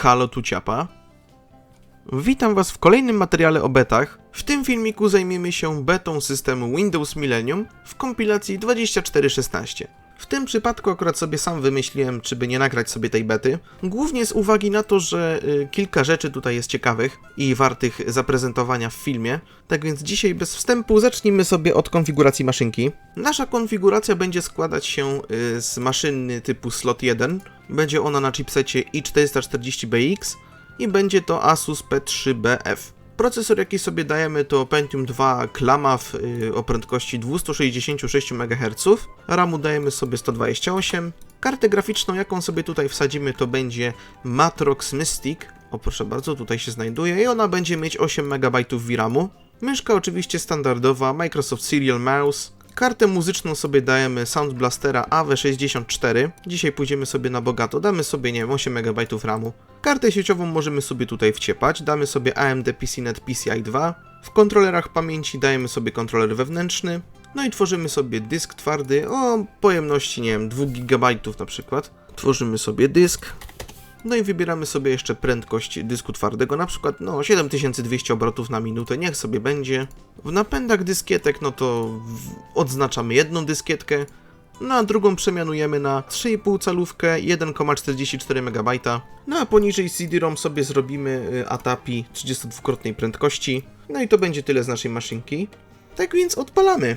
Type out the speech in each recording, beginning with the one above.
Halo tu ciapa. Witam Was w kolejnym materiale o betach. W tym filmiku zajmiemy się betą systemu Windows Millennium w kompilacji 2416. W tym przypadku akurat sobie sam wymyśliłem, czy by nie nagrać sobie tej bety. Głównie z uwagi na to, że y, kilka rzeczy tutaj jest ciekawych i wartych zaprezentowania w filmie. Tak więc dzisiaj bez wstępu zacznijmy sobie od konfiguracji maszynki. Nasza konfiguracja będzie składać się y, z maszyny typu slot 1. Będzie ona na chipsecie i440BX i będzie to Asus P3BF. Procesor jaki sobie dajemy to Pentium 2 Klamath yy, o prędkości 266 MHz, RAMu dajemy sobie 128, kartę graficzną jaką sobie tutaj wsadzimy to będzie Matrox Mystic, o proszę bardzo tutaj się znajduje i ona będzie mieć 8 MB VRAMu, myszka oczywiście standardowa Microsoft Serial Mouse, Kartę muzyczną sobie dajemy Sound Blastera AW64. Dzisiaj pójdziemy sobie na bogato, damy sobie, nie wiem, 8 MB RAMu. Kartę sieciową możemy sobie tutaj wciepać, damy sobie AMD PCNet PCI 2. W kontrolerach pamięci dajemy sobie kontroler wewnętrzny. No i tworzymy sobie dysk twardy o pojemności, nie wiem, 2 GB na przykład. Tworzymy sobie dysk. No i wybieramy sobie jeszcze prędkość dysku twardego, na przykład no 7200 obrotów na minutę, niech sobie będzie. W napędach dyskietek, no to odznaczamy jedną dyskietkę, no drugą przemianujemy na 3,5 calówkę 1,44 MB. No a poniżej CD-ROM sobie zrobimy y, ATAPI 32-krotnej prędkości. No i to będzie tyle z naszej maszynki. Tak więc odpalamy.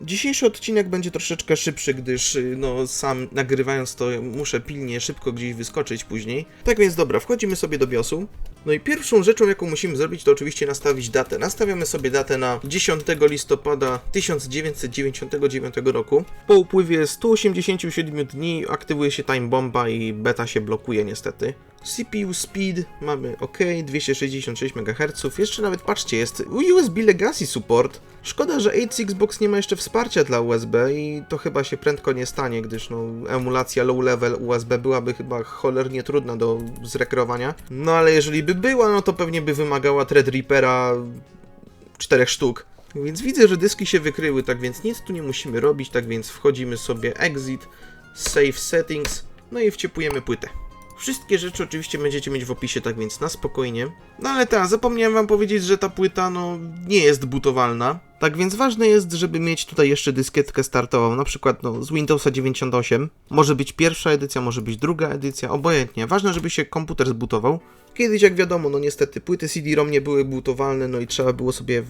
Dzisiejszy odcinek będzie troszeczkę szybszy, gdyż y, no sam nagrywając to muszę pilnie szybko gdzieś wyskoczyć później. Tak więc dobra, wchodzimy sobie do BIOSu. No i pierwszą rzeczą, jaką musimy zrobić, to oczywiście nastawić datę. Nastawiamy sobie datę na 10 listopada 1999 roku. Po upływie 187 dni aktywuje się time bomba i beta się blokuje niestety. CPU speed mamy ok, 266 MHz. Jeszcze nawet patrzcie, jest USB Legacy support. Szkoda, że 8 Xbox nie ma jeszcze wsparcia dla USB i to chyba się prędko nie stanie, gdyż no, emulacja low level USB byłaby chyba cholernie trudna do zrekreowania. No ale jeżeli by była, no to pewnie by wymagała Threadrippera czterech sztuk. Więc widzę, że dyski się wykryły, tak więc nic tu nie musimy robić, tak więc wchodzimy sobie exit, save settings, no i wciepujemy płytę. Wszystkie rzeczy oczywiście będziecie mieć w opisie, tak więc na spokojnie. No ale tak, zapomniałem wam powiedzieć, że ta płyta no nie jest bootowalna. Tak więc ważne jest, żeby mieć tutaj jeszcze dyskietkę startową, na przykład no, z Windowsa 98. Może być pierwsza edycja, może być druga edycja, obojętnie. Ważne, żeby się komputer zbootował. Kiedyś, jak wiadomo, no niestety płyty CD-ROM nie były bootowalne, no i trzeba było sobie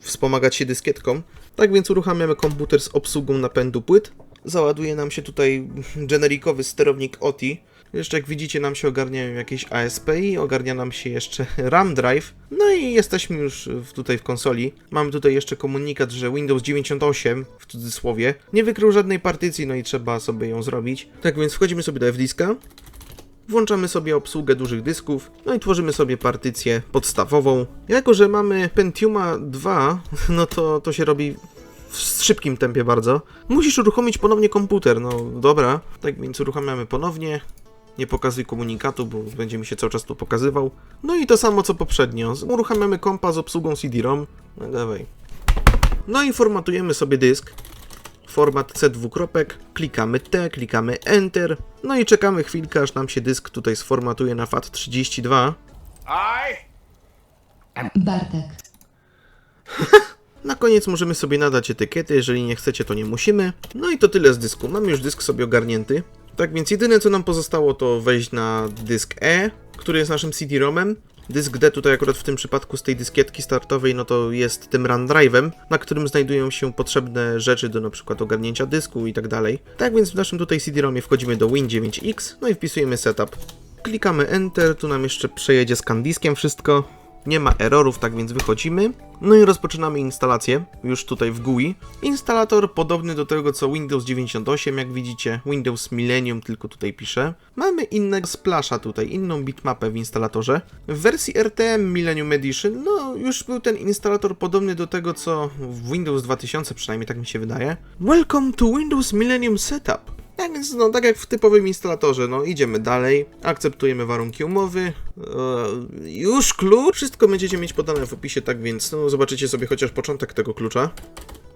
wspomagać się dyskietką. Tak więc uruchamiamy komputer z obsługą napędu płyt. Załaduje nam się tutaj generikowy sterownik OTI. Jeszcze jak widzicie nam się ogarniają jakieś ASPI, ogarnia nam się jeszcze RAM drive. No i jesteśmy już w, tutaj w konsoli. Mamy tutaj jeszcze komunikat, że Windows 98 w cudzysłowie nie wykrył żadnej partycji, no i trzeba sobie ją zrobić. Tak więc wchodzimy sobie do F-diska. Włączamy sobie obsługę dużych dysków, no i tworzymy sobie partycję podstawową. Jako, że mamy Pentiuma 2, no to to się robi w szybkim tempie bardzo. Musisz uruchomić ponownie komputer, no dobra. Tak więc uruchamiamy ponownie. Nie pokazuj komunikatu, bo będzie mi się cały czas tu pokazywał. No i to samo co poprzednio. Uruchamiamy kompa z obsługą CD-ROM. No dawaj. No i formatujemy sobie dysk. Format C dwukropek, klikamy T, klikamy Enter, no i czekamy chwilkę, aż nam się dysk tutaj sformatuje na FAT32. I Bartek. Na koniec możemy sobie nadać etykiety, jeżeli nie chcecie, to nie musimy. No i to tyle z dysku. Mamy już dysk sobie ogarnięty. Tak więc jedyne co nam pozostało to wejść na dysk E, który jest naszym CD-ROMem. Dysk D tutaj akurat w tym przypadku z tej dyskietki startowej, no to jest tym run drive'em, na którym znajdują się potrzebne rzeczy do na przykład ogarnięcia dysku i tak dalej. Tak więc w naszym tutaj CD-ROMie wchodzimy do Win9X, no i wpisujemy setup. Klikamy Enter, tu nam jeszcze przejedzie z diskiem wszystko. Nie ma errorów, tak więc wychodzimy. No i rozpoczynamy instalację, już tutaj w GUI. Instalator podobny do tego co Windows 98, jak widzicie, Windows Millennium, tylko tutaj piszę. Mamy innego splasha tutaj, inną bitmapę w instalatorze. W wersji RTM Millennium Edition, no już był ten instalator podobny do tego co w Windows 2000, przynajmniej tak mi się wydaje. Welcome to Windows Millennium Setup. Tak więc, no, tak jak w typowym instalatorze, no, idziemy dalej, akceptujemy warunki umowy, eee, już klucz, wszystko będziecie mieć podane w opisie, tak więc, no, zobaczycie sobie chociaż początek tego klucza.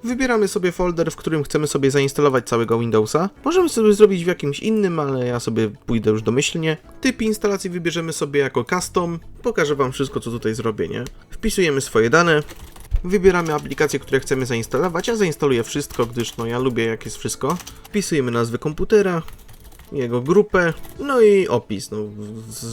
Wybieramy sobie folder, w którym chcemy sobie zainstalować całego Windowsa. Możemy sobie zrobić w jakimś innym, ale ja sobie pójdę już domyślnie. Typ instalacji wybierzemy sobie jako custom. Pokażę Wam wszystko, co tutaj zrobię, nie? Wpisujemy swoje dane. Wybieramy aplikacje, które chcemy zainstalować. Ja zainstaluję wszystko, gdyż no ja lubię jak jest wszystko. Wpisujemy nazwę komputera, jego grupę, no i opis, no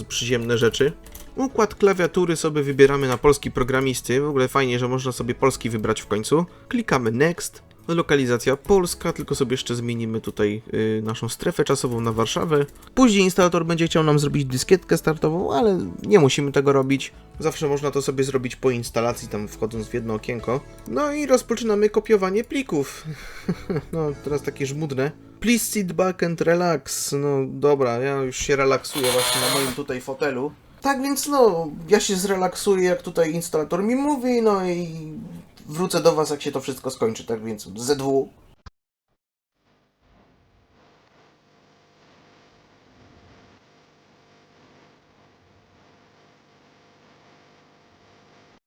przyziemne rzeczy. Układ klawiatury sobie wybieramy na polski programisty. W ogóle fajnie, że można sobie polski wybrać w końcu. Klikamy Next. Lokalizacja Polska, tylko sobie jeszcze zmienimy tutaj y, naszą strefę czasową na Warszawę. Później instalator będzie chciał nam zrobić dyskietkę startową, ale nie musimy tego robić. Zawsze można to sobie zrobić po instalacji, tam wchodząc w jedno okienko. No i rozpoczynamy kopiowanie plików. no, teraz takie żmudne. Please sit back and relax. No dobra, ja już się relaksuję właśnie na moim tutaj fotelu. Tak więc no, ja się zrelaksuję jak tutaj instalator mi mówi, no i wrócę do was jak się to wszystko skończy, tak więc ZW.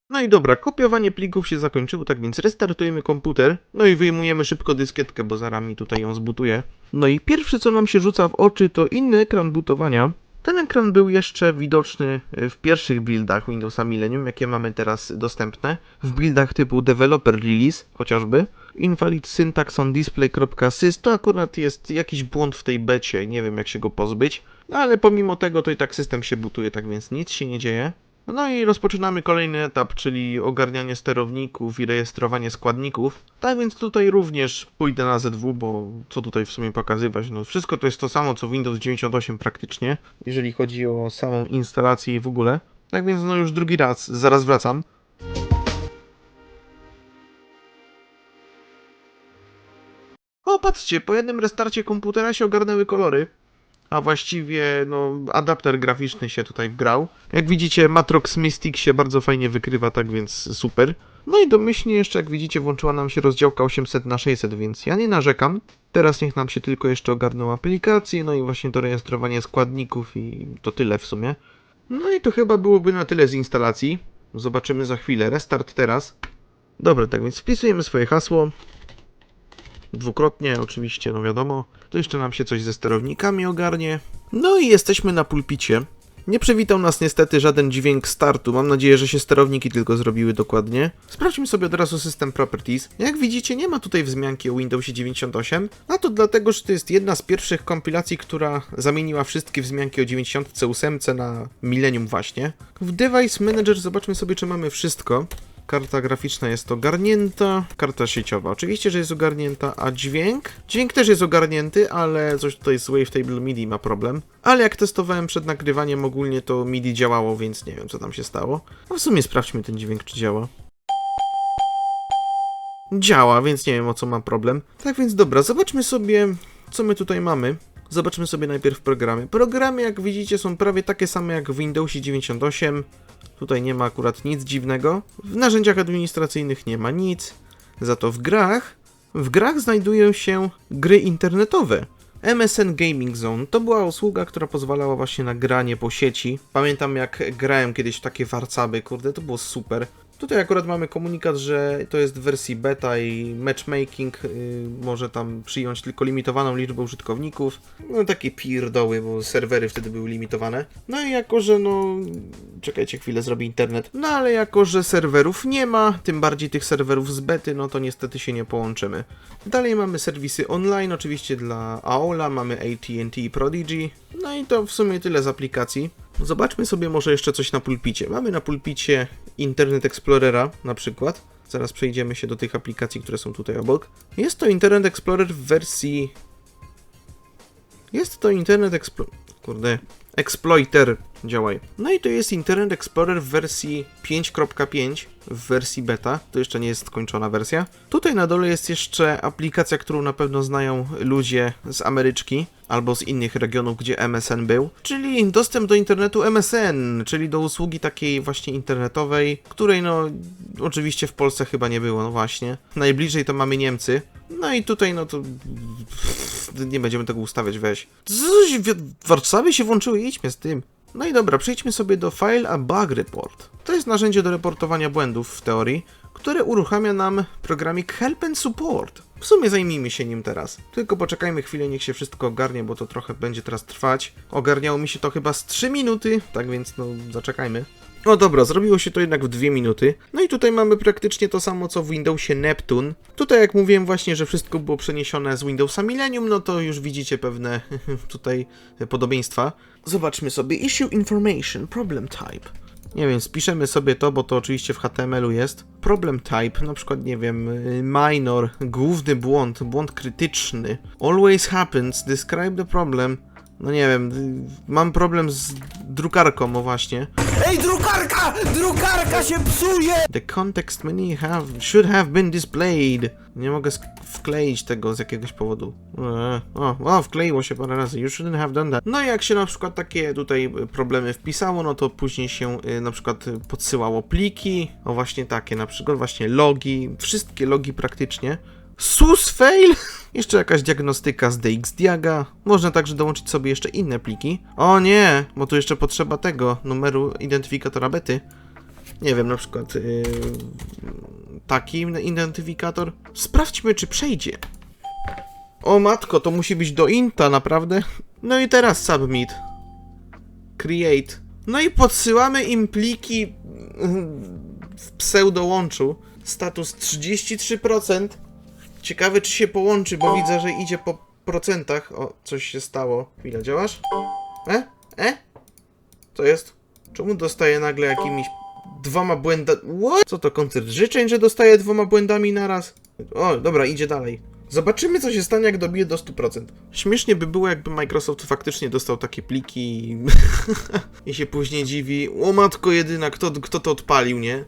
No i dobra, kopiowanie plików się zakończyło, tak więc restartujemy komputer, no i wyjmujemy szybko dyskietkę, bo zaraz mi tutaj ją zbutuję. No i pierwsze co nam się rzuca w oczy to inny ekran butowania. Ten ekran był jeszcze widoczny w pierwszych buildach Windowsa Millennium, jakie mamy teraz dostępne. W buildach typu Developer Release chociażby. Invalid syntax on display.sys to akurat jest jakiś błąd w tej becie, nie wiem jak się go pozbyć. Ale pomimo tego to i tak system się butuje, tak więc nic się nie dzieje. No i rozpoczynamy kolejny etap, czyli ogarnianie sterowników i rejestrowanie składników. Tak więc tutaj również pójdę na ZW, bo co tutaj w sumie pokazywać? No wszystko to jest to samo co Windows 98 praktycznie, jeżeli chodzi o samą instalację i w ogóle. Tak więc no już drugi raz, zaraz wracam. O, patrzcie, po jednym restarcie komputera się ogarnęły kolory. A właściwie, no, adapter graficzny się tutaj wgrał. Jak widzicie, Matrox Mystic się bardzo fajnie wykrywa, tak więc super. No i domyślnie jeszcze, jak widzicie, włączyła nam się rozdziałka 800 na 600 więc ja nie narzekam. Teraz niech nam się tylko jeszcze ogarną aplikacje, no i właśnie to rejestrowanie składników i to tyle w sumie. No i to chyba byłoby na tyle z instalacji. Zobaczymy za chwilę. Restart teraz. Dobra, tak więc wpisujemy swoje hasło. Dwukrotnie, oczywiście, no wiadomo. To jeszcze nam się coś ze sterownikami ogarnie. No i jesteśmy na pulpicie. Nie przywitał nas niestety żaden dźwięk startu. Mam nadzieję, że się sterowniki tylko zrobiły dokładnie. Sprawdźmy sobie od razu system properties. Jak widzicie, nie ma tutaj wzmianki o Windowsie 98. A to dlatego, że to jest jedna z pierwszych kompilacji, która zamieniła wszystkie wzmianki o 98 na Millennium właśnie. W Device Manager zobaczmy sobie, czy mamy wszystko. Karta graficzna jest ogarnięta, karta sieciowa oczywiście, że jest ogarnięta, a dźwięk? Dźwięk też jest ogarnięty, ale coś tutaj z Wavetable MIDI ma problem. Ale jak testowałem przed nagrywaniem ogólnie to MIDI działało, więc nie wiem co tam się stało. A w sumie sprawdźmy ten dźwięk czy działa. Działa, więc nie wiem o co ma problem. Tak więc dobra, zobaczmy sobie co my tutaj mamy. Zobaczmy sobie najpierw programy. Programy jak widzicie są prawie takie same jak w Windowsie 98. Tutaj nie ma akurat nic dziwnego. W narzędziach administracyjnych nie ma nic. Za to w grach, w grach znajdują się gry internetowe. MSN Gaming Zone to była usługa, która pozwalała właśnie na granie po sieci. Pamiętam jak grałem kiedyś w takie warcaby, kurde, to było super. Tutaj akurat mamy komunikat, że to jest w wersji beta i matchmaking yy, może tam przyjąć tylko limitowaną liczbę użytkowników. No takie pierdoły, bo serwery wtedy były limitowane. No i jako, że no... Czekajcie chwilę, zrobię internet. No ale jako, że serwerów nie ma, tym bardziej tych serwerów z bety, no to niestety się nie połączymy. Dalej mamy serwisy online, oczywiście dla AOLA, mamy AT&T i Prodigy. No i to w sumie tyle z aplikacji. Zobaczmy sobie może jeszcze coś na pulpicie. Mamy na pulpicie Internet Explorera na przykład. Zaraz przejdziemy się do tych aplikacji, które są tutaj obok. Jest to Internet Explorer w wersji... Jest to Internet Explorer... Kurde... Exploiter, działaj. No i to jest Internet Explorer w wersji 5.5, w wersji beta, to jeszcze nie jest skończona wersja. Tutaj na dole jest jeszcze aplikacja, którą na pewno znają ludzie z Ameryczki, albo z innych regionów, gdzie MSN był, czyli dostęp do internetu MSN, czyli do usługi takiej właśnie internetowej, której no oczywiście w Polsce chyba nie było, no właśnie. Najbliżej to mamy Niemcy. No i tutaj no to nie będziemy tego ustawiać, weź. Coś w Warszawie się włączyły, idźmy z tym. No i dobra, przejdźmy sobie do File a Bug Report. To jest narzędzie do reportowania błędów w teorii, które uruchamia nam programik Help and Support. W sumie zajmijmy się nim teraz. Tylko poczekajmy chwilę, niech się wszystko ogarnie, bo to trochę będzie teraz trwać. Ogarniało mi się to chyba z 3 minuty, tak więc no zaczekajmy. No dobra, zrobiło się to jednak w 2 minuty. No i tutaj mamy praktycznie to samo co w Windowsie Neptune. Tutaj jak mówiłem właśnie, że wszystko było przeniesione z Windowsa Millennium, no to już widzicie pewne tutaj podobieństwa. Zobaczmy sobie Issue Information Problem Type. Nie wiem, spiszemy sobie to, bo to oczywiście w HTML-u jest. Problem type, na przykład, nie wiem, minor, główny błąd, błąd krytyczny. Always happens, describe the problem. No nie wiem, mam problem z drukarką, o właśnie. Ej, drukarka! Drukarka się psuje! The context menu have, should have been displayed. Nie mogę wkleić tego z jakiegoś powodu. Eee, O, o, wkleiło się parę razy. You shouldn't have done that. No i jak się na przykład takie tutaj problemy wpisało, no to później się y, na przykład podsyłało pliki. O właśnie takie, na przykład właśnie logi. Wszystkie logi praktycznie. SUS fail! Jeszcze jakaś diagnostyka z DXDiaga. Można także dołączyć sobie jeszcze inne pliki. O nie, bo tu jeszcze potrzeba tego numeru identyfikatora bety. Nie wiem, na przykład yy, taki identyfikator. Sprawdźmy, czy przejdzie. O matko, to musi być do inta, naprawdę? No i teraz submit. Create. No i podsyłamy im pliki yy, w pseudołączu. Status 33%. Ciekawe, czy się połączy, bo widzę, że idzie po procentach. O, coś się stało. Chwila, działasz? E? E? Co jest? Czemu dostaję nagle jakimiś dwoma błędami? What? Co to, koncert życzeń, że dostaję dwoma błędami naraz? O, dobra, idzie dalej. Zobaczymy, co się stanie, jak dobiję do 100%. Śmiesznie by było, jakby Microsoft faktycznie dostał takie pliki i, i się później dziwi. O matko jedyna, kto, kto to odpalił, nie?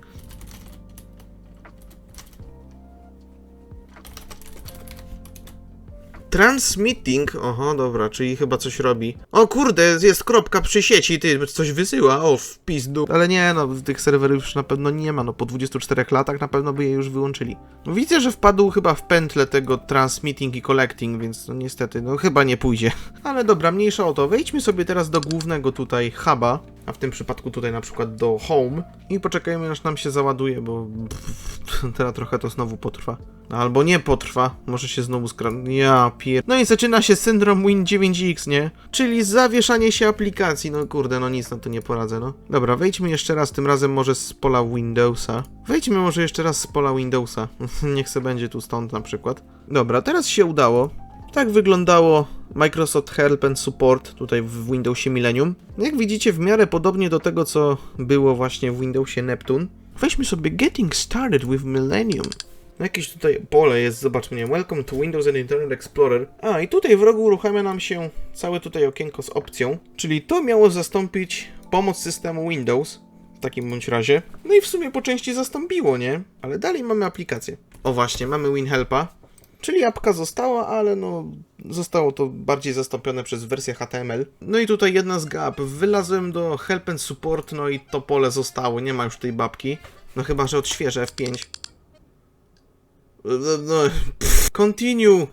Transmitting, oho, dobra, czyli chyba coś robi. O kurde, jest kropka przy sieci, ty, coś wysyła, o, w pizdu. Ale nie, no, tych serwerów już na pewno nie ma, no, po 24 latach na pewno by je już wyłączyli. No, widzę, że wpadł chyba w pętlę tego transmitting i collecting, więc no niestety, no chyba nie pójdzie. Ale dobra, mniejsza o to, wejdźmy sobie teraz do głównego tutaj huba, a w tym przypadku tutaj na przykład do home i poczekajmy aż nam się załaduje, bo teraz trochę to znowu potrwa. Albo nie potrwa, może się znowu skran... Ja pier... No i zaczyna się syndrom Win9X, nie? Czyli zawieszanie się aplikacji, no kurde, no nic na to nie poradzę, no. Dobra, wejdźmy jeszcze raz, tym razem może z pola Windowsa. Wejdźmy może jeszcze raz z pola Windowsa. Niech se będzie tu stąd na przykład. Dobra, teraz się udało. Tak wyglądało Microsoft Help and Support tutaj w Windowsie Millennium. Jak widzicie, w miarę podobnie do tego, co było właśnie w Windowsie Neptune. Weźmy sobie Getting Started with Millennium. Jakieś tutaj pole jest, zobaczmy, Welcome to Windows and Internet Explorer. A, i tutaj w rogu uruchamia nam się całe tutaj okienko z opcją, czyli to miało zastąpić pomoc systemu Windows, w takim bądź razie. No i w sumie po części zastąpiło, nie? Ale dalej mamy aplikację. O właśnie, mamy WinHelpa, czyli apka została, ale no zostało to bardziej zastąpione przez wersję HTML. No i tutaj jedna z gap. Wylazłem do Help and Support, no i to pole zostało, nie ma już tej babki. No chyba, że odświeżę F5. No, no, pff, continue.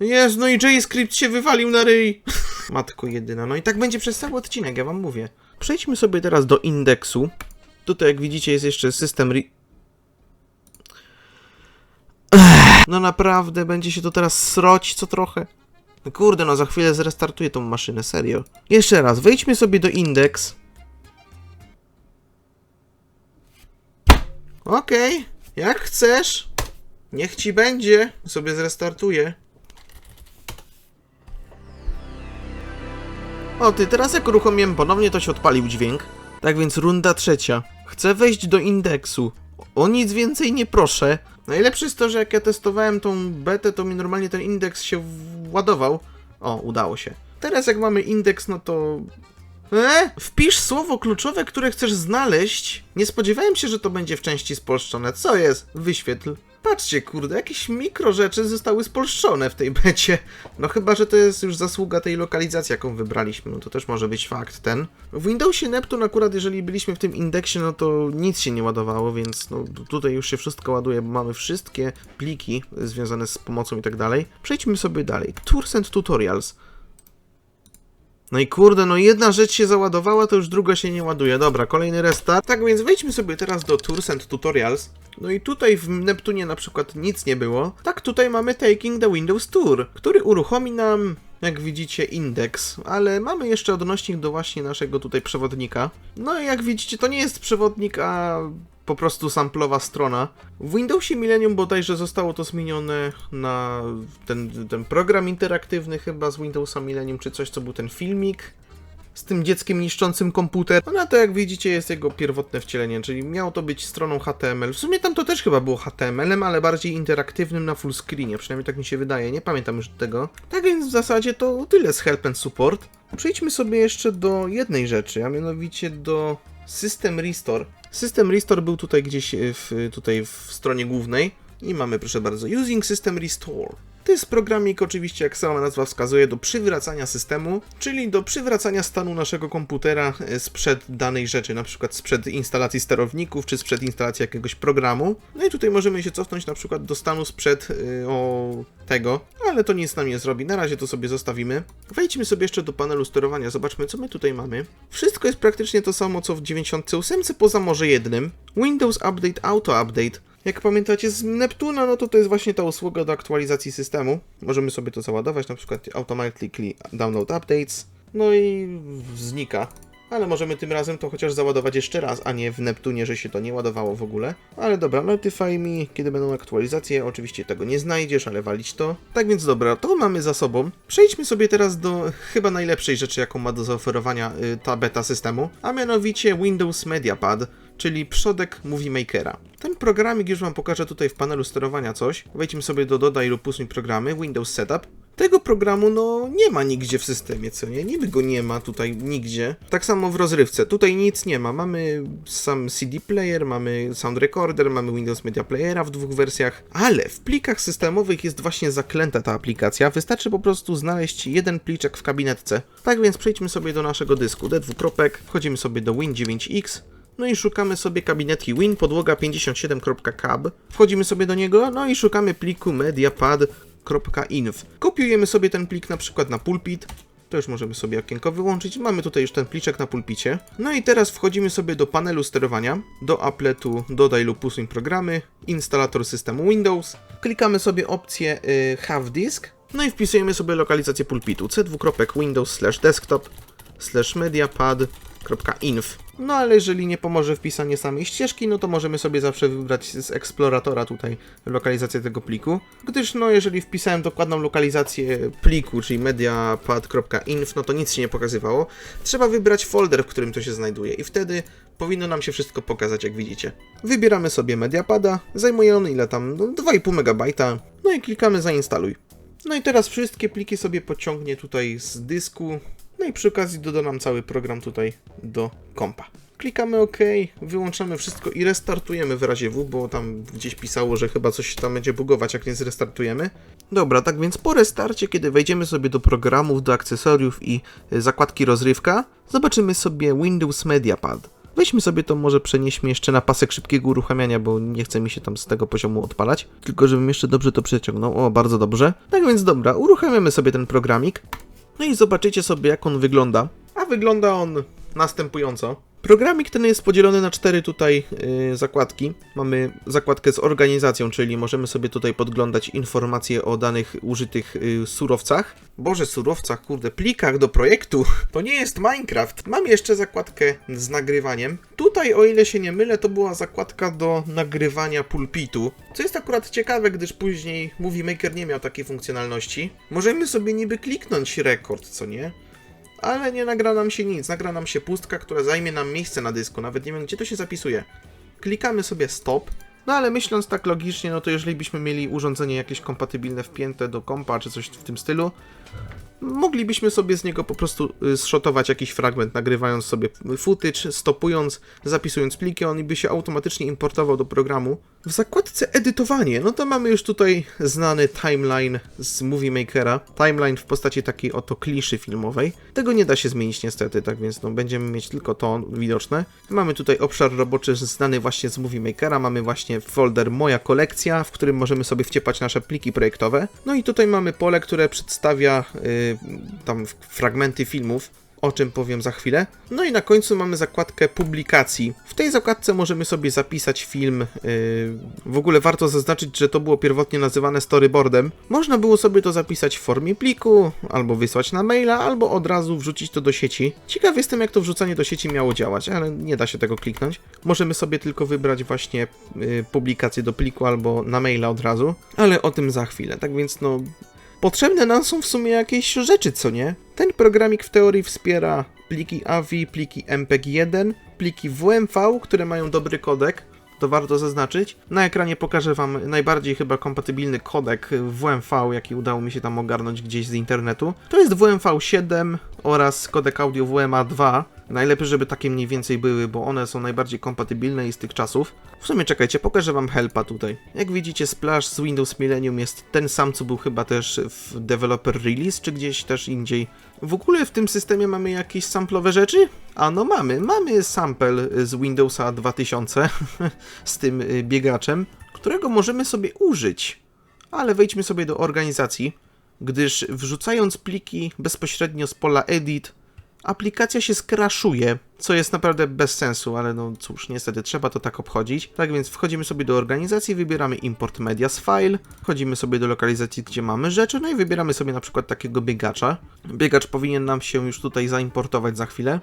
Jest, no i JavaScript się wywalił na ryj. Matko jedyna, no i tak będzie przez cały odcinek, ja wam mówię. Przejdźmy sobie teraz do indeksu. Tutaj, jak widzicie, jest jeszcze system No naprawdę, będzie się to teraz sroć co trochę. No kurde, no za chwilę zrestartuję tą maszynę, serio. Jeszcze raz, wejdźmy sobie do indeks. Okej, jak chcesz. Niech ci będzie. Sobie zrestartuję. O ty, teraz jak uruchomiłem ponownie, to się odpalił dźwięk. Tak więc runda trzecia. Chcę wejść do indeksu. O nic więcej nie proszę. Najlepsze jest to, że jak ja testowałem tą betę, to mi normalnie ten indeks się władował. O, udało się. Teraz jak mamy indeks, no to... E? Wpisz słowo kluczowe, które chcesz znaleźć. Nie spodziewałem się, że to będzie w części spolszczone. Co jest? Wyświetl. Patrzcie, kurde, jakieś mikro rzeczy zostały spolszczone w tej becie. No chyba, że to jest już zasługa tej lokalizacji, jaką wybraliśmy. No to też może być fakt ten. W Windowsie Neptune akurat, jeżeli byliśmy w tym indeksie, no to nic się nie ładowało, więc no tutaj już się wszystko ładuje, bo mamy wszystkie pliki związane z pomocą i tak dalej. Przejdźmy sobie dalej. Tours and Tutorials. No i kurde, no jedna rzecz się załadowała, to już druga się nie ładuje. Dobra, kolejny restart. Tak więc wejdźmy sobie teraz do Tours and Tutorials. No i tutaj w Neptunie na przykład nic nie było. Tak, tutaj mamy Taking the Windows Tour, który uruchomi nam, jak widzicie, indeks, ale mamy jeszcze odnośnik do właśnie naszego tutaj przewodnika. No i jak widzicie, to nie jest przewodnik, a po prostu samplowa strona. W Windowsie Millennium bodajże zostało to zmienione na ten, ten program interaktywny chyba z Windowsa Millennium, czy coś, co był ten filmik z tym dzieckiem niszczącym komputer. No na to jak widzicie jest jego pierwotne wcielenie, czyli miało to być stroną HTML. W sumie tam to też chyba było HTML-em, ale bardziej interaktywnym na full screenie, przynajmniej tak mi się wydaje, nie pamiętam już tego. Tak więc w zasadzie to tyle z Help and Support. Przejdźmy sobie jeszcze do jednej rzeczy, a mianowicie do System Restore. System Restore był tutaj gdzieś e, w, tutaj w stronie głównej i mamy proszę bardzo Using System Restore. To jest programik oczywiście, jak sama nazwa wskazuje, do przywracania systemu, czyli do przywracania stanu naszego komputera e, sprzed danej rzeczy, na przykład sprzed instalacji sterowników, czy sprzed instalacji jakiegoś programu. No i tutaj możemy się cofnąć na przykład do stanu sprzed y, o tego, ale to nic nam nie zrobi. Na razie to sobie zostawimy. Wejdźmy sobie jeszcze do panelu sterowania, zobaczmy co my tutaj mamy. Wszystko jest praktycznie to samo co w 98, poza może jednym. Windows Update Auto Update. Jak pamiętacie z Neptuna, no to to jest właśnie ta usługa do aktualizacji systemu. Możemy sobie to załadować, na przykład automatically download updates. No i znika. Ale możemy tym razem to chociaż załadować jeszcze raz, a nie w Neptunie, że się to nie ładowało w ogóle. Ale dobra, notify me, kiedy będą aktualizacje. Oczywiście tego nie znajdziesz, ale walić to. Tak więc dobra, to mamy za sobą. Przejdźmy sobie teraz do chyba najlepszej rzeczy, jaką ma do zaoferowania y, ta beta systemu, a mianowicie Windows Media Pad czyli przodek Movie Makera. Ten programik już Wam pokażę tutaj w panelu sterowania coś. Wejdźmy sobie do dodaj lub usuń programy, Windows Setup. Tego programu no nie ma nigdzie w systemie, co nie? Niby go nie ma tutaj nigdzie. Tak samo w rozrywce, tutaj nic nie ma. Mamy sam CD player, mamy sound recorder, mamy Windows Media Playera w dwóch wersjach, ale w plikach systemowych jest właśnie zaklęta ta aplikacja. Wystarczy po prostu znaleźć jeden pliczek w kabinetce. Tak więc przejdźmy sobie do naszego dysku D2 wchodzimy sobie do Win9x, no i szukamy sobie kabinetki win podłoga 57.cab. Wchodzimy sobie do niego, no i szukamy pliku mediapad.inf. Kopiujemy sobie ten plik na przykład na pulpit. To już możemy sobie okienko wyłączyć. Mamy tutaj już ten pliczek na pulpicie. No i teraz wchodzimy sobie do panelu sterowania, do appletu dodaj lub usuń programy, instalator systemu Windows. Klikamy sobie opcję y, Have Disk. No i wpisujemy sobie lokalizację pulpitu c2.windows slash desktop slash mediapad.inf. No ale jeżeli nie pomoże wpisanie samej ścieżki, no to możemy sobie zawsze wybrać z eksploratora tutaj lokalizację tego pliku, gdyż no jeżeli wpisałem dokładną lokalizację pliku, czyli mediapad.inf, no to nic się nie pokazywało. Trzeba wybrać folder, w którym to się znajduje i wtedy powinno nam się wszystko pokazać, jak widzicie. Wybieramy sobie Mediapada, zajmuje on ile tam, no 2,5 MB, no i klikamy zainstaluj. No i teraz wszystkie pliki sobie pociągnie tutaj z dysku. No i przy okazji doda nam cały program tutaj do kompa. Klikamy OK, wyłączamy wszystko i restartujemy w razie W, bo tam gdzieś pisało, że chyba coś tam będzie bugować, jak nie zrestartujemy. Dobra, tak więc po restarcie, kiedy wejdziemy sobie do programów, do akcesoriów i y, zakładki rozrywka, zobaczymy sobie Windows Media Pad. Weźmy sobie to, może przenieśmy jeszcze na pasek szybkiego uruchamiania, bo nie chce mi się tam z tego poziomu odpalać. Tylko żebym jeszcze dobrze to przeciągnął. O, bardzo dobrze. Tak więc dobra, uruchamiamy sobie ten programik. No i zobaczycie sobie, jak on wygląda. A wygląda on następująco. Programik ten jest podzielony na cztery tutaj yy, zakładki. Mamy zakładkę z organizacją, czyli możemy sobie tutaj podglądać informacje o danych użytych yy, surowcach. Boże, surowcach, kurde, plikach do projektu. To nie jest Minecraft. Mam jeszcze zakładkę z nagrywaniem. Tutaj, o ile się nie mylę, to była zakładka do nagrywania pulpitu. Co jest akurat ciekawe, gdyż później Movie Maker nie miał takiej funkcjonalności. Możemy sobie niby kliknąć rekord, co nie? Ale nie nagra nam się nic. Nagra nam się pustka, która zajmie nam miejsce na dysku. Nawet nie wiem, gdzie to się zapisuje. Klikamy sobie stop. No ale myśląc tak logicznie, no to jeżeli byśmy mieli urządzenie jakieś kompatybilne wpięte do kompa czy coś w tym stylu, moglibyśmy sobie z niego po prostu y, zszotować jakiś fragment, nagrywając sobie footage, stopując, zapisując pliki, on by się automatycznie importował do programu W zakładce edytowanie, no to mamy już tutaj znany timeline z Movie Makera. Timeline w postaci takiej oto kliszy filmowej. Tego nie da się zmienić niestety, tak więc no, będziemy mieć tylko to widoczne. Mamy tutaj obszar roboczy znany właśnie z Movie Makera. Mamy właśnie folder Moja kolekcja, w którym możemy sobie wciepać nasze pliki projektowe. No i tutaj mamy pole, które przedstawia y, tam fragmenty filmów o czym powiem za chwilę. No i na końcu mamy zakładkę publikacji. W tej zakładce możemy sobie zapisać film. Yy, w ogóle warto zaznaczyć, że to było pierwotnie nazywane storyboardem. Można było sobie to zapisać w formie pliku, albo wysłać na maila, albo od razu wrzucić to do sieci. Ciekaw jestem, jak to wrzucanie do sieci miało działać, ale nie da się tego kliknąć. Możemy sobie tylko wybrać właśnie yy, publikację do pliku albo na maila od razu, ale o tym za chwilę. Tak więc no, Potrzebne nam są w sumie jakieś rzeczy, co nie? Ten programik w teorii wspiera pliki AVI, pliki MPEG-1, pliki WMV, które mają dobry kodek, to warto zaznaczyć. Na ekranie pokażę Wam najbardziej chyba kompatybilny kodek WMV, jaki udało mi się tam ogarnąć gdzieś z internetu. To jest WMV7 oraz kodek audio WMA2. Najlepiej, żeby takie mniej więcej były, bo one są najbardziej kompatybilne i z tych czasów. W sumie czekajcie, pokażę wam helpa tutaj. Jak widzicie, splash z Windows Millennium jest ten sam, co był chyba też w Developer Release, czy gdzieś też indziej. W ogóle w tym systemie mamy jakieś samplowe rzeczy? A no mamy, mamy sample z Windowsa 2000 z tym y, biegaczem, którego możemy sobie użyć. Ale wejdźmy sobie do organizacji, gdyż wrzucając pliki bezpośrednio z pola edit, aplikacja się skraszuje, co jest naprawdę bez sensu, ale no cóż, niestety trzeba to tak obchodzić. Tak więc wchodzimy sobie do organizacji, wybieramy import media z file, wchodzimy sobie do lokalizacji, gdzie mamy rzeczy, no i wybieramy sobie na przykład takiego biegacza. Biegacz powinien nam się już tutaj zaimportować za chwilę,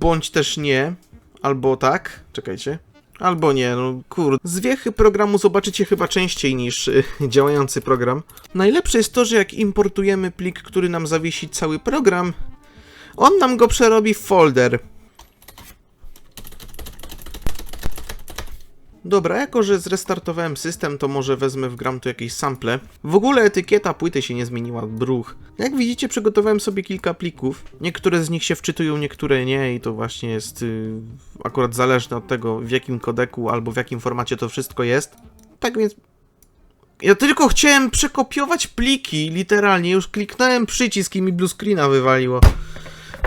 bądź też nie, albo tak, czekajcie. Albo nie, no kur... Zwiechy programu zobaczycie chyba częściej niż y, działający program. Najlepsze jest to, że jak importujemy plik, który nam zawiesi cały program, on nam go przerobi w folder. Dobra, jako że zrestartowałem system, to może wezmę w gram tu jakieś sample. W ogóle etykieta płyty się nie zmieniła, bruch. Jak widzicie, przygotowałem sobie kilka plików. Niektóre z nich się wczytują, niektóre nie i to właśnie jest yy, akurat zależne od tego, w jakim kodeku albo w jakim formacie to wszystko jest. Tak więc ja tylko chciałem przekopiować pliki, literalnie. Już kliknąłem przycisk i mi blue screena wywaliło.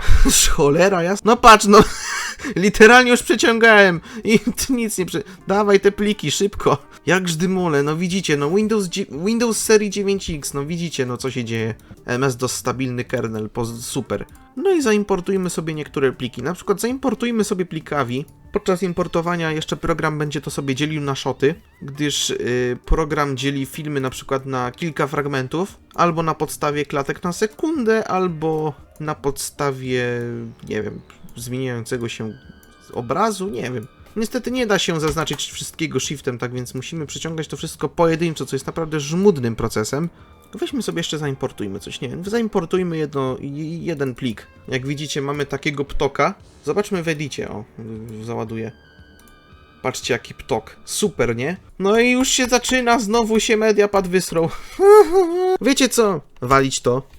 Cholera, jasno. No patrz, no. Literalnie już przeciągałem i nic nie prze... Dawaj te pliki, szybko. Jak gzdymole, no widzicie, no Windows, Windows serii 9X, no widzicie, no co się dzieje. MS-DOS stabilny kernel, super. No i zaimportujmy sobie niektóre pliki. Na przykład zaimportujmy sobie plikawi. Podczas importowania jeszcze program będzie to sobie dzielił na szoty, gdyż y, program dzieli filmy na przykład na kilka fragmentów, albo na podstawie klatek na sekundę, albo na podstawie, nie wiem, zmieniającego się obrazu, nie wiem. Niestety nie da się zaznaczyć wszystkiego shiftem, tak więc musimy przeciągać to wszystko pojedynczo, co jest naprawdę żmudnym procesem. Weźmy sobie jeszcze zaimportujmy coś, nie wiem, zaimportujmy jedno, jeden plik. Jak widzicie mamy takiego ptoka. Zobaczmy w edicie, o, załaduję. Patrzcie jaki ptok, super, nie? No i już się zaczyna, znowu się Mediapad wysrał. Wiecie co? Walić to.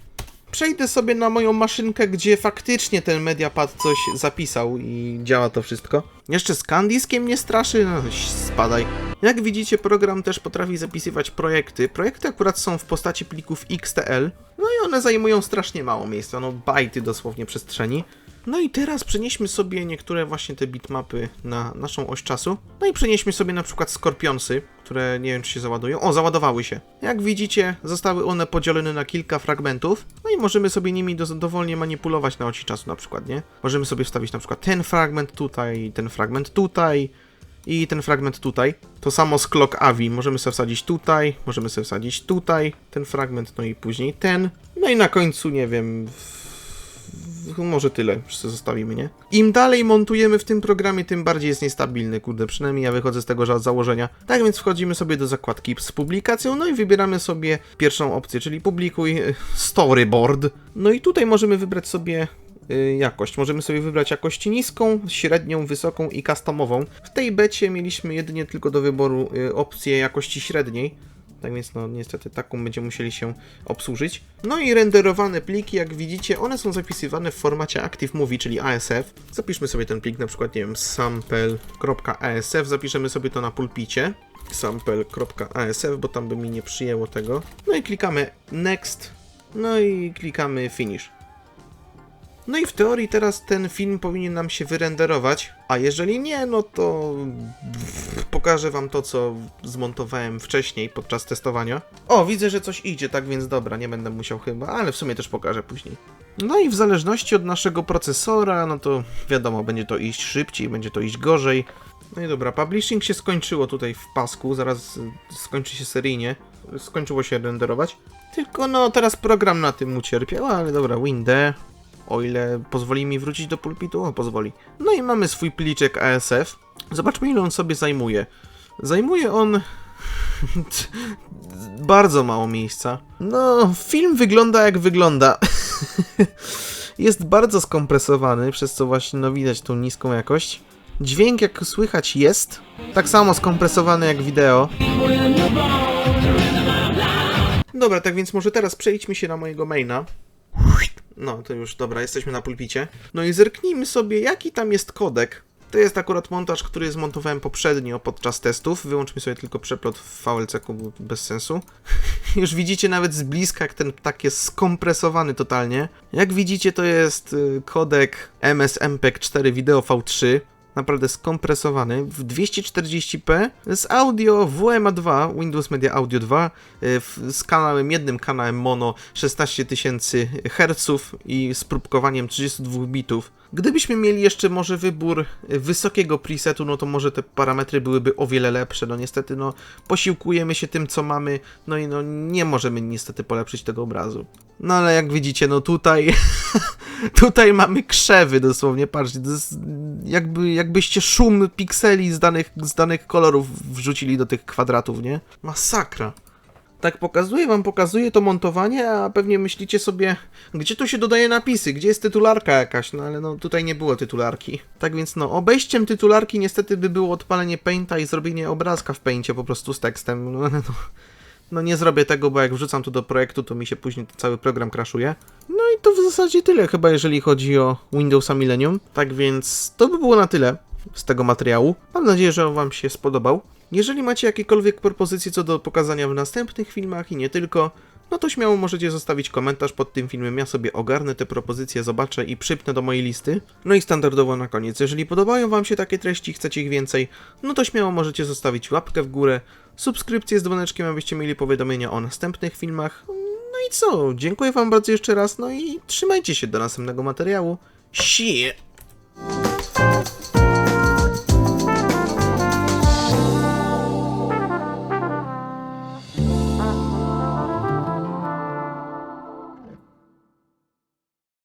Przejdę sobie na moją maszynkę, gdzie faktycznie ten Mediapad coś zapisał i działa to wszystko. Jeszcze z Kandiskiem nie straszy? No, spadaj. Jak widzicie, program też potrafi zapisywać projekty. Projekty akurat są w postaci plików XTL, no i one zajmują strasznie mało miejsca, no bajty dosłownie przestrzeni. No i teraz przenieśmy sobie niektóre właśnie te bitmapy na naszą oś czasu. No i przenieśmy sobie na przykład skorpionsy, które nie wiem czy się załadują. O, załadowały się. Jak widzicie, zostały one podzielone na kilka fragmentów. No i możemy sobie nimi do, dowolnie manipulować na osi czasu na przykład, nie? Możemy sobie wstawić na przykład ten fragment tutaj, ten fragment tutaj i ten fragment tutaj. To samo z Clock Avi. Możemy sobie wsadzić tutaj, możemy sobie wsadzić tutaj ten fragment, no i później ten. No i na końcu, nie wiem, w- może tyle, sobie zostawimy, nie? Im dalej montujemy w tym programie, tym bardziej jest niestabilny, kurde, przynajmniej ja wychodzę z tego za- założenia. Tak więc wchodzimy sobie do zakładki z publikacją, no i wybieramy sobie pierwszą opcję, czyli publikuj y, storyboard. No i tutaj możemy wybrać sobie y, jakość. Możemy sobie wybrać jakość niską, średnią, wysoką i customową. W tej becie mieliśmy jedynie tylko do wyboru y, opcję jakości średniej. Tak więc no niestety taką będziemy musieli się obsłużyć. No i renderowane pliki, jak widzicie, one są zapisywane w formacie Active Movie, czyli ASF. Zapiszmy sobie ten plik, na przykład, nie wiem, sample.asf, zapiszemy sobie to na pulpicie. sample.asf, bo tam by mi nie przyjęło tego. No i klikamy Next, no i klikamy Finish. No i w teorii teraz ten film powinien nam się wyrenderować, a jeżeli nie, no to pokażę wam to, co zmontowałem wcześniej podczas testowania. O, widzę, że coś idzie, tak więc dobra, nie będę musiał chyba, ale w sumie też pokażę później. No i w zależności od naszego procesora, no to wiadomo, będzie to iść szybciej, będzie to iść gorzej. No i dobra, publishing się skończyło tutaj w pasku, zaraz y, skończy się seryjnie. Skończyło się renderować. Tylko no, teraz program na tym ucierpiał, ale dobra, Windows. O ile pozwoli mi wrócić do pulpitu? O, pozwoli. No i mamy swój pliczek ASF. Zobaczmy, ile on sobie zajmuje. Zajmuje on bardzo mało miejsca. No, film wygląda jak wygląda. Jest bardzo skompresowany, przez co właśnie no widać tą niską jakość. Dźwięk jak słychać jest, tak samo skompresowany jak wideo. Dobra, tak więc może teraz przejdźmy się na mojego maina. No, to już, dobra, jesteśmy na pulpicie. No i zerknijmy sobie, jaki tam jest kodek. To jest akurat montaż, który zmontowałem poprzednio podczas testów. Wyłączmy sobie tylko przeplot w VLC, bez sensu. Już widzicie nawet z bliska, jak ten ptak jest skompresowany totalnie. Jak widzicie, to jest y, kodek MSMPEG 4 Video V3. Naprawdę skompresowany w 240p z audio WMA2, Windows Media Audio 2, y, w- z kanałem, jednym kanałem mono 16 000 Hz i z próbkowaniem 32 bitów. Gdybyśmy mieli jeszcze może wybór y, wysokiego presetu, no to może te parametry byłyby o wiele lepsze. No niestety, no posiłkujemy się tym, co mamy, no i no nie możemy niestety polepszyć tego obrazu. No ale jak widzicie, no tutaj tutaj mamy krzewy dosłownie, patrzcie, to jest jakby, jakbyście szum pikseli z danych, z danych kolorów wrzucili do tych kwadratów, nie? Masakra. Tak pokazuję wam, pokazuję to montowanie, a pewnie myślicie sobie, gdzie tu się dodaje napisy, gdzie jest tytularka jakaś, no ale no tutaj nie było tytularki. Tak więc no, obejściem tytularki niestety by było odpalenie Painta i zrobienie obrazka w Paincie po prostu z tekstem. No, no, no nie zrobię tego, bo jak wrzucam to do projektu, to mi się później cały program crashuje. No i to w zasadzie tyle chyba, jeżeli chodzi o Windowsa Millennium. Tak więc to by było na tyle z tego materiału. Mam nadzieję, że on Wam się spodobał. Jeżeli macie jakiekolwiek propozycje co do pokazania w następnych filmach i nie tylko, no to śmiało możecie zostawić komentarz pod tym filmem. Ja sobie ogarnę te propozycje, zobaczę i przypnę do mojej listy. No i standardowo na koniec, jeżeli podobają Wam się takie treści, chcecie ich więcej, no to śmiało możecie zostawić łapkę w górę, subskrypcję z dzwoneczkiem, abyście mieli powiadomienia o następnych filmach. No i co? Dziękuję Wam bardzo jeszcze raz, no i trzymajcie się do następnego materiału. Shit!